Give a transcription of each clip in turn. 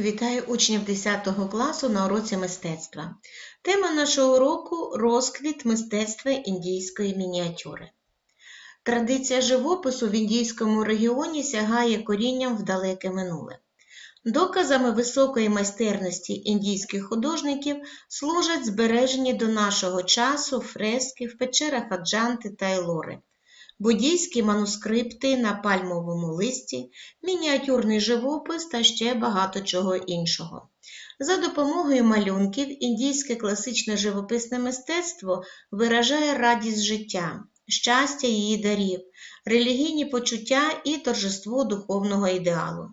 Вітаю учнів 10 класу на уроці мистецтва. Тема нашого уроку розквіт мистецтва індійської мініатюри. Традиція живопису в індійському регіоні сягає корінням в далеке минуле. Доказами високої майстерності індійських художників служать збережені до нашого часу фрески в печерах Аджанти та Елори, буддійські манускрипти на пальмовому листі, мініатюрний живопис та ще багато чого іншого. За допомогою малюнків індійське класичне живописне мистецтво виражає радість життя, щастя її дарів, релігійні почуття і торжество духовного ідеалу.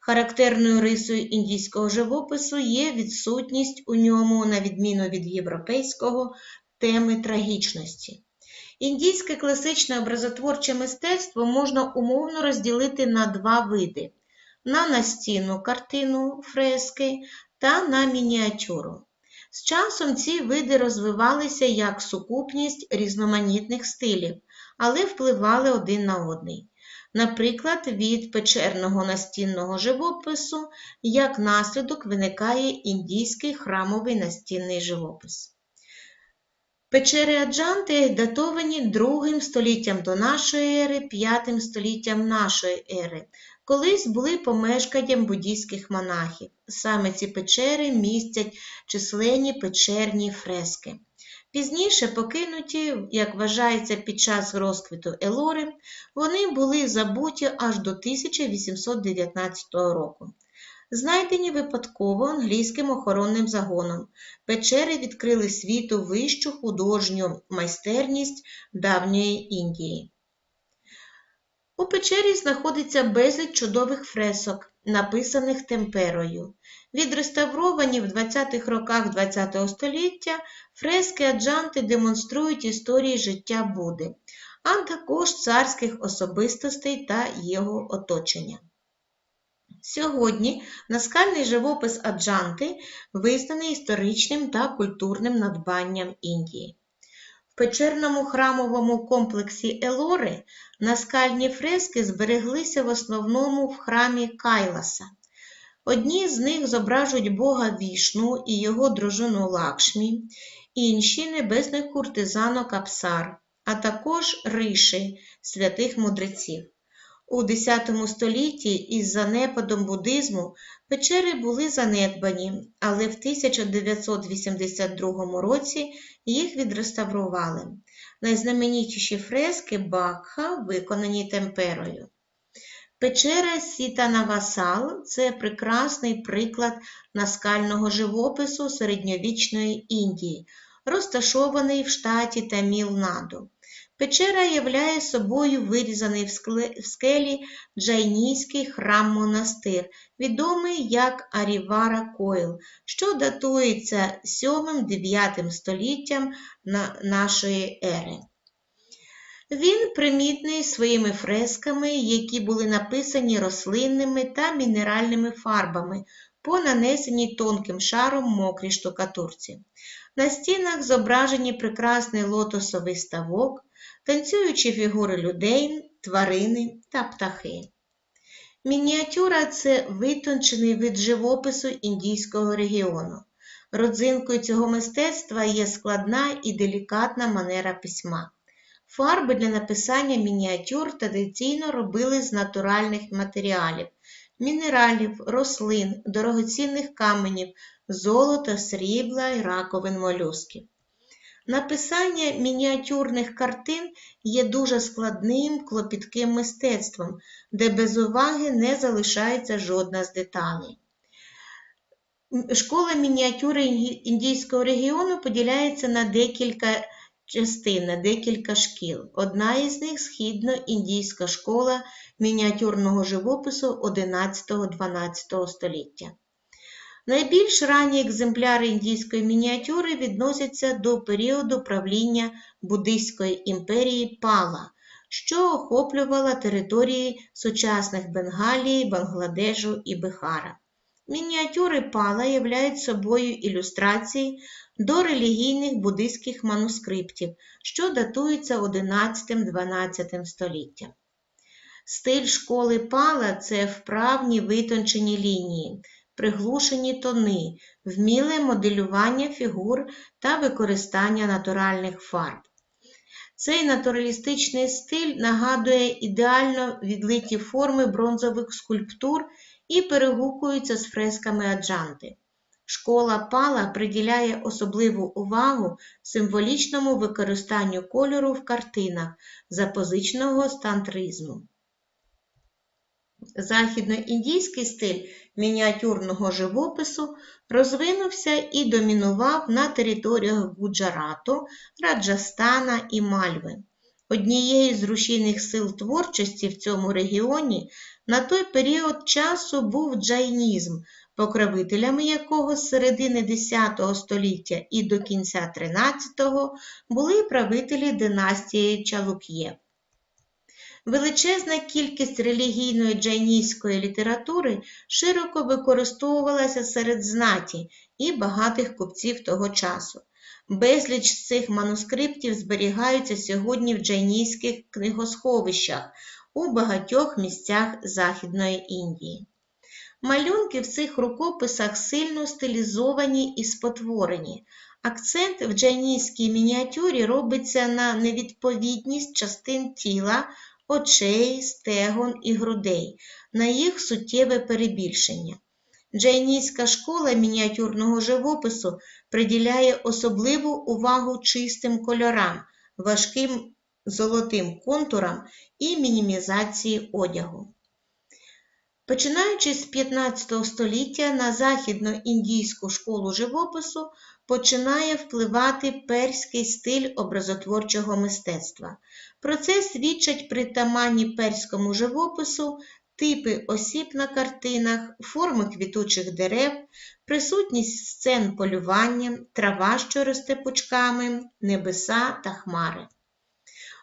Характерною рисою індійського живопису є відсутність у ньому, на відміну від європейського, теми трагічності. Індійське класичне образотворче мистецтво можна умовно розділити на два види: на настінну картину фрески та на мініатюру. З часом ці види розвивалися як сукупність різноманітних стилів, але впливали один на одний. Наприклад, від печерного настінного живопису як наслідок виникає індійський храмовий настінний живопис. Печери Аджанти датовані другим століттям до нашої ери, п'ятим століттям нашої ери. Колись були помешканням буддійських монахів. Саме ці печери містять численні печерні фрески. Пізніше покинуті, як вважається під час розквіту Елори, вони були забуті аж до 1819 року. Знайдені випадково англійським охоронним загоном, печери відкрили світу вищу художню майстерність давньої Індії. У печері знаходиться безліч чудових фресок, написаних темперою. Відреставровані в 20-х роках ХХ століття фрески Аджанти демонструють історії життя Буди, а також царських особистостей та його оточення. Сьогодні наскальний живопис Аджанти визнаний історичним та культурним надбанням Індії. В печерному храмовому комплексі Елори наскальні фрески збереглися в основному в храмі Кайласа. Одні з них зображують Бога Вішну і його дружину Лакшмі, інші небесних куртизанок Апсар, а також риші святих мудреців. У X столітті із занепадом буддизму печери були занедбані, але в 1982 році їх відреставрували. Найзнаменітіші фрески Бакха виконані темперою. Печера Сітанавасал це прекрасний приклад наскального живопису середньовічної Індії, розташований в штаті Таміл-Наду. Печера являє собою вирізаний в скелі джайнійський храм-монастир, відомий як Арівара Койл, що датується 7-9 століттям нашої ери. Він примітний своїми фресками, які були написані рослинними та мінеральними фарбами по нанесеній тонким шаром мокрій штукатурці. На стінах зображені прекрасний лотосовий ставок, танцюючі фігури людей, тварини та птахи. Мініатюра це витончений вид живопису індійського регіону. Родзинкою цього мистецтва є складна і делікатна манера письма. Фарби для написання мініатюр традиційно робили з натуральних матеріалів, мінералів, рослин, дорогоцінних каменів, золота, срібла і раковин молюсків. Написання мініатюрних картин є дуже складним клопітким мистецтвом, де без уваги не залишається жодна з деталей. Школа мініатюри індійського регіону поділяється на декілька частин, на декілька шкіл. Одна із них східно-індійська школа мініатюрного живопису 11-12 століття. Найбільш ранні екземпляри індійської мініатюри відносяться до періоду правління Буддийської імперії Пала, що охоплювала території сучасних Бенгалії, Бангладежу і Бихара. Мініатюри Пала являють собою ілюстрації до релігійних буддийських манускриптів, що датуються 11-12 століттям. Стиль школи Пала це вправні витончені лінії, приглушені тони, вміле моделювання фігур та використання натуральних фарб. Цей натуралістичний стиль нагадує ідеально відлиті форми бронзових скульптур і перегукується з фресками аджанти. Школа Пала приділяє особливу увагу символічному використанню кольору в картинах запозиченого стантризму. Західноіндійський стиль мініатюрного живопису розвинувся і домінував на територіях Гуджарату, Раджастана і Мальви. Однією з рушійних сил творчості в цьому регіоні на той період часу був джайнізм, покровителями якого з середини X століття і до кінця XIII були правителі династії Чалук'єв. Величезна кількість релігійної джайнійської літератури широко використовувалася серед знаті і багатих купців того часу. Безліч з цих манускриптів зберігаються сьогодні в джайнійських книгосховищах у багатьох місцях Західної Індії. Малюнки в цих рукописах сильно стилізовані і спотворені. Акцент в джайнійській мініатюрі робиться на невідповідність частин тіла, очей, стегон і грудей, на їх суттєве перебільшення. Джайнійська школа мініатюрного живопису приділяє особливу увагу чистим кольорам, важким золотим контурам і мінімізації одягу. Починаючи з 15 століття на західноіндійську школу живопису починає впливати перський стиль образотворчого мистецтва. Про це свідчать притаманні перському живопису типи осіб на картинах, форми квітучих дерев, присутність сцен полювання, трава, що росте пучками, небеса та хмари.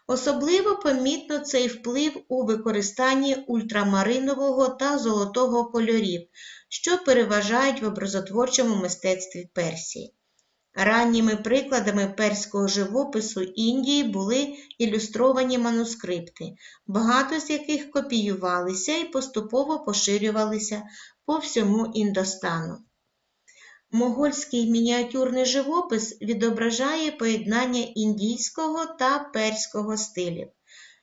Особливо помітно цей вплив у використанні ультрамаринового та золотого кольорів, що переважають в образотворчому мистецтві Персії. Ранніми прикладами перського живопису Індії були ілюстровані манускрипти, багато з яких копіювалися і поступово поширювалися по всьому Індостану. Могольський мініатюрний живопис відображає поєднання індійського та перського стилів.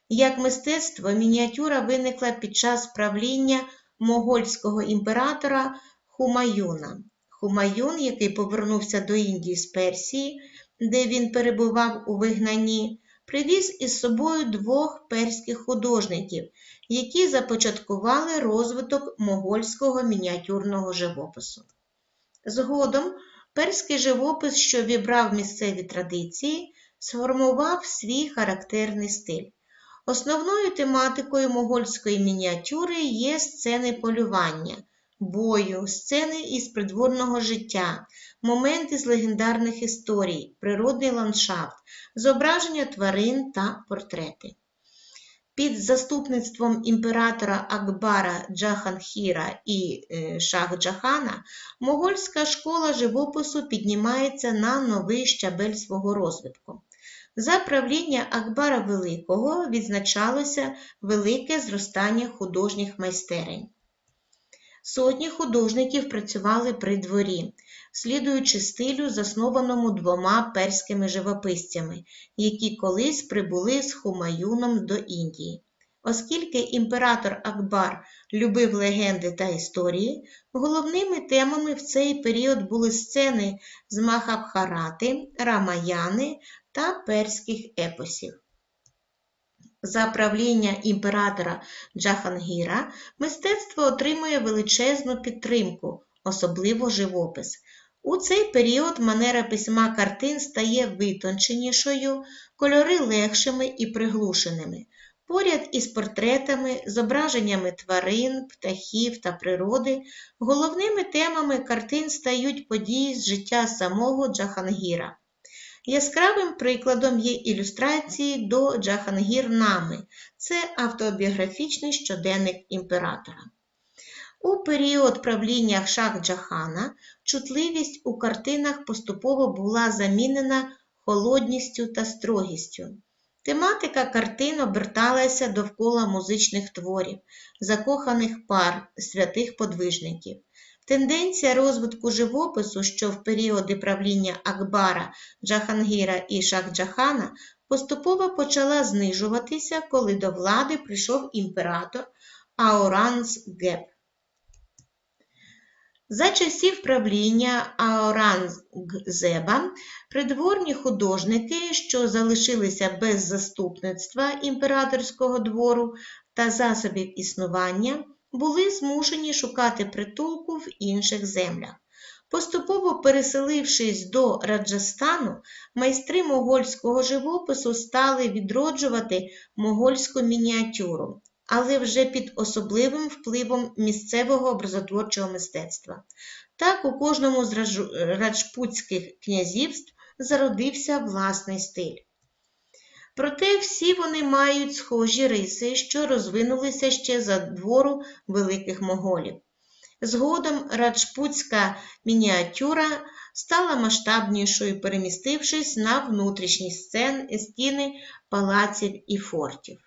Як мистецтво, мініатюра виникла під час правління могольського імператора Хумаюна. Хумаюн, який повернувся до Індії з Персії, де він перебував у вигнанні, привіз із собою двох перських художників, які започаткували розвиток могольського мініатюрного живопису. Згодом перський живопис, що вібрав місцеві традиції, сформував свій характерний стиль. Основною тематикою могольської мініатюри є сцени полювання, бою, сцени із придворного життя, моменти з легендарних історій, природний ландшафт, зображення тварин та портрети. Під заступництвом імператора Акбара Джаханхіра і е, Шах Джахана могольська школа живопису піднімається на новий щабель свого розвитку. За правління Акбара Великого відзначалося велике зростання художніх майстерень. Сотні художників працювали при дворі, слідуючи стилю, заснованому двома перськими живописцями, які колись прибули з Хумаюном до Індії. Оскільки імператор Акбар любив легенди та історії, головними темами в цей період були сцени з Махабхарати, Рамаяни та перських епосів. За правління імператора Джахангіра мистецтво отримує величезну підтримку, особливо живопис. У цей період манера письма картин стає витонченішою, кольори легшими і приглушеними. Поряд із портретами, зображеннями тварин, птахів та природи, головними темами картин стають події з життя самого Джахангіра. Яскравим прикладом є ілюстрації до Джахангір-нами це автобіографічний щоденник імператора. У період правління Шах Джахана чутливість у картинах поступово була замінена холодністю та строгістю. Тематика картин оберталася довкола музичних творів, закоханих пар, святих подвижників. Тенденція розвитку живопису, що в періоди правління Акбара, Джахангіра і Шахджахана поступово почала знижуватися, коли до влади прийшов імператор Аурангзеб. За часів правління Аурангзеба придворні художники, що залишилися без заступництва імператорського двору та засобів існування, були змушені шукати притулку в інших землях. Поступово переселившись до Раджастану, майстри могольського живопису стали відроджувати могольську мініатюру, але вже під особливим впливом місцевого образотворчого мистецтва. Так у кожному з раджпутських князівств зародився власний стиль. Проте всі вони мають схожі риси, що розвинулися ще за двору великих моголів. Згодом раджпутська мініатюра стала масштабнішою, перемістившись на внутрішні сцени, стіни палаців і фортів.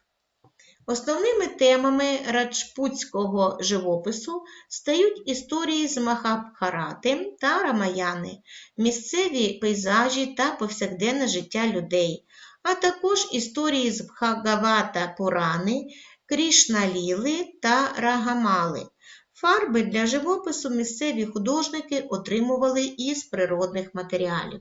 Основними темами раджпутського живопису стають історії з Махабхарати та Рамаяни, місцеві пейзажі та повсякденне життя людей, а також історії з Бхагавата Пурани, Крішналіли та Рагамали. Фарби для живопису місцеві художники отримували із природних матеріалів.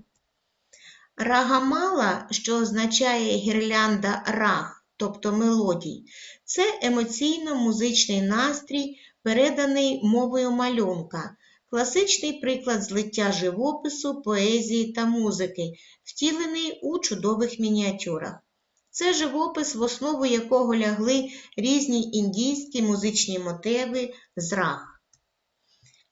Рагамала, що означає гірлянда раг, тобто мелодій, це емоційно-музичний настрій, переданий мовою малюнка, класичний приклад злиття живопису, поезії та музики, втілений у чудових мініатюрах. Це живопис, в основу якого лягли різні індійські музичні мотиви з раг.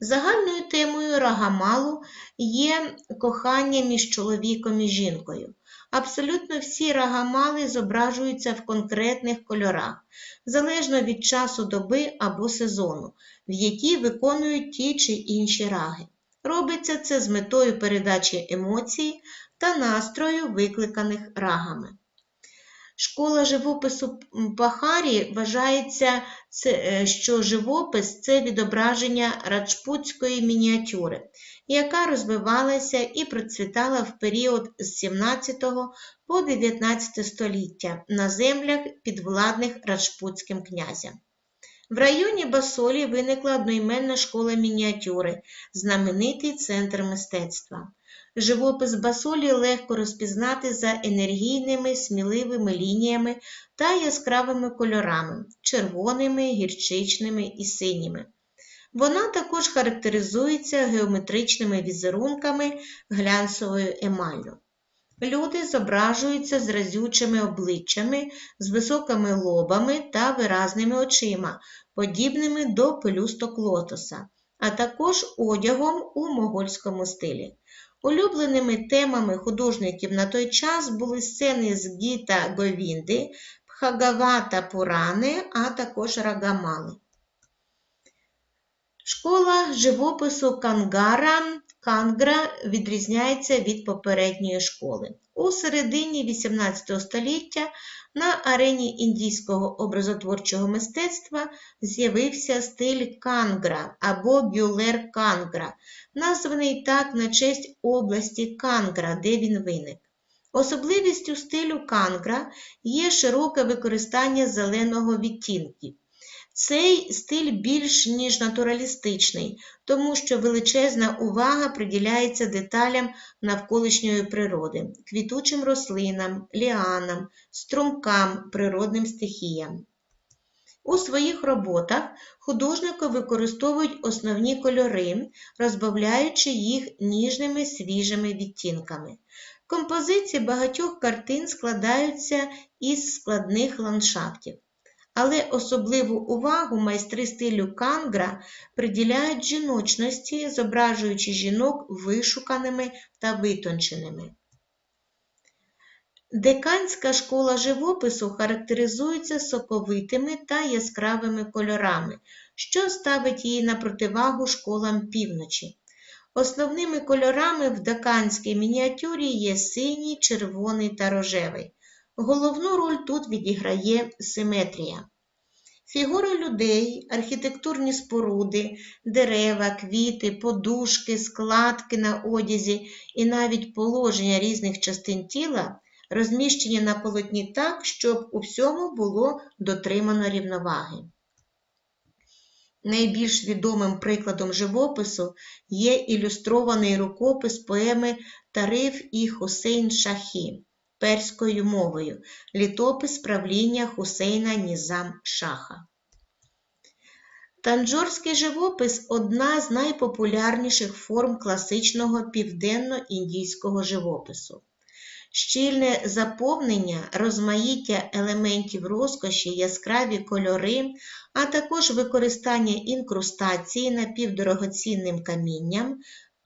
Загальною темою рагамалу є кохання між чоловіком і жінкою. Абсолютно всі рагамали зображуються в конкретних кольорах, залежно від часу доби або сезону, в якій виконують ті чи інші раги. Робиться це з метою передачі емоцій та настрою, викликаних рагами. Школа живопису Бахарі вважається, е, що живопис це відображення раджпутської мініатюри, яка розвивалася і процвітала в період з 17 по 19 століття на землях підвладних раджпутським князям. В районі Басолі виникла одноіменна школа мініатюри, знаменитий центр мистецтва. Живопис басолі легко розпізнати за енергійними, сміливими лініями та яскравими кольорами червоними, гірчичними і синіми. Вона також характеризується геометричними візерунками глянцевою емаллю. Люди зображуються з разючими обличчями, з високими лобами та виразними очима, подібними до пелюсток лотоса, а також одягом у могольському стилі. Улюбленими темами художників на той час були сцени з Гіта Говінди, Пхагавата Пурани, а також Рагамали. Школа живопису Кангара Кангра відрізняється від попередньої школи. У середині XVIII століття на арені індійського образотворчого мистецтва з'явився стиль кангра або бюлер кангра, названий так на честь області Кангра, де він виник. Особливістю стилю кангра є широке використання зеленого відтінків. Цей стиль більш ніж натуралістичний, тому що величезна увага приділяється деталям навколишньої природи, квітучим рослинам, ліанам, струмкам, природним стихіям. У своїх роботах художники використовують основні кольори, розбавляючи їх ніжними свіжими відтінками. Композиції багатьох картин складаються із складних ландшафтів але особливу увагу майстри стилю кангра приділяють жіночності, зображуючи жінок вишуканими та витонченими. Деканська школа живопису характеризується соковитими та яскравими кольорами, що ставить її на противагу школам півночі. Основними кольорами в деканській мініатюрі є синій, червоний та рожевий. Головну роль тут відіграє симетрія. Фігури людей, архітектурні споруди, дерева, квіти, подушки, складки на одязі і навіть положення різних частин тіла розміщені на полотні так, щоб у всьому було дотримано рівноваги. Найбільш відомим прикладом живопису є ілюстрований рукопис поеми Тариф і Хусейн Шахі перською мовою, літопис правління Хусейна Нізам Шаха. Танджорський живопис одна з найпопулярніших форм класичного південно-індійського живопису. Щільне заповнення, розмаїття елементів розкоші, яскраві кольори, а також використання інкрустації напівдорогоцінним камінням,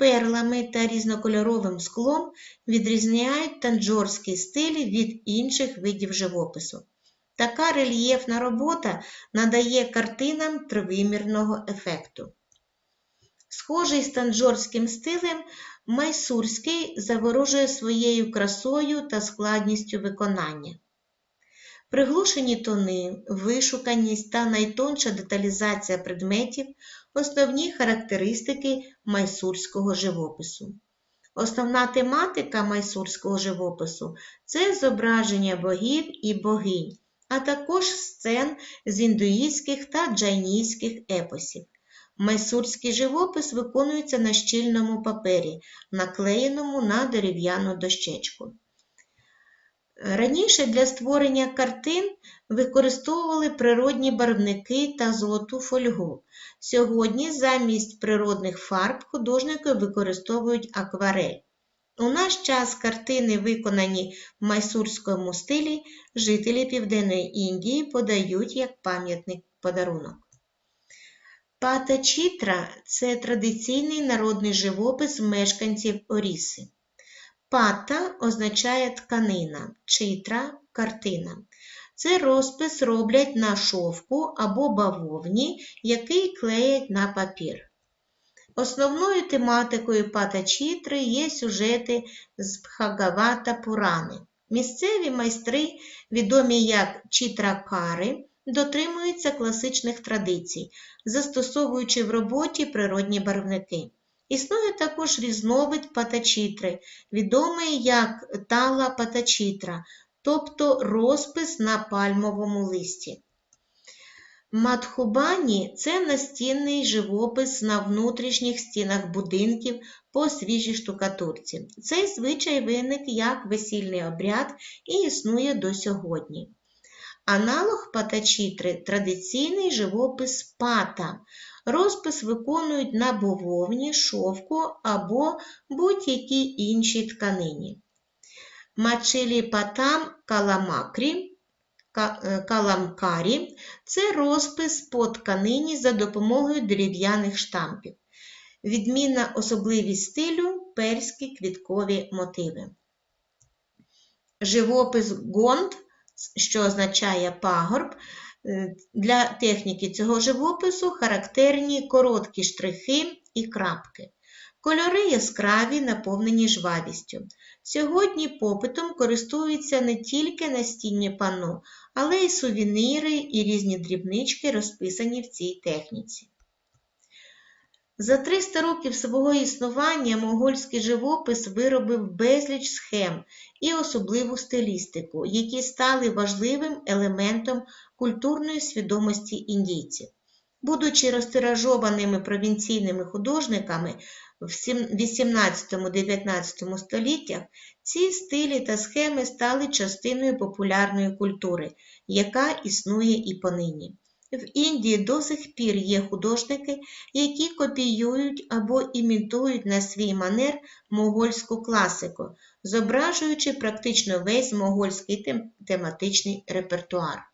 перлами та різнокольоровим склом відрізняють танджорський стиль від інших видів живопису. Така рельєфна робота надає картинам тривимірного ефекту. Схожий з танджорським стилем, майсурський заворожує своєю красою та складністю виконання. Приглушені тони, вишуканість та найтонша деталізація предметів основні характеристики майсурського живопису. Основна тематика майсурського живопису це зображення богів і богинь, а також сцен з індуїзьких та джайнійських епосів. Майсурський живопис виконується на щільному папері, наклеєному на дерев'яну дощечку. Раніше для створення картин використовували природні барвники та золоту фольгу. Сьогодні замість природних фарб художники використовують акварель. У наш час картини, виконані в майсурському стилі, жителі Південної Індії подають як пам'ятник подарунок. Пата Чітра це традиційний народний живопис мешканців Оріси. Пата означає тканина, читра картина. Це розпис роблять на шовку або бавовні, який клеять на папір. Основною тематикою пата чітри є сюжети з Бхагавата Пурани. Місцеві майстри, відомі як чітракари, дотримуються класичних традицій, застосовуючи в роботі природні барвники. Існує також різновид патачітри, відомий як тала патачітра, тобто розпис на пальмовому листі. Матхубані це настінний живопис на внутрішніх стінах будинків по свіжій штукатурці. Цей звичай виник як весільний обряд і існує до сьогодні. Аналог патачітри традиційний живопис пата. Розпис виконують на бововні, шовку або будь-якій іншій тканині. Мачиліпатам каламакрі, е, каламкарі це розпис по тканині за допомогою дерев'яних штампів. Відмінна особливість стилю перські квіткові мотиви. Живопис гонд, що означає пагорб, для техніки цього живопису характерні короткі штрихи і крапки. Кольори яскраві, наповнені жвавістю. Сьогодні попитом користуються не тільки настінні панно, але й сувеніри і різні дрібнички, розписані в цій техніці. За 300 років свого існування монгольський живопис виробив безліч схем і особливу стилістику, які стали важливим елементом культурної свідомості індійців. Будучи розтиражованими провінційними художниками, в 18-19 століттях ці стилі та схеми стали частиною популярної культури, яка існує і понині. В Індії до сих пір є художники, які копіюють або імітують на свій манер могольську класику, зображуючи практично весь могольський тематичний репертуар.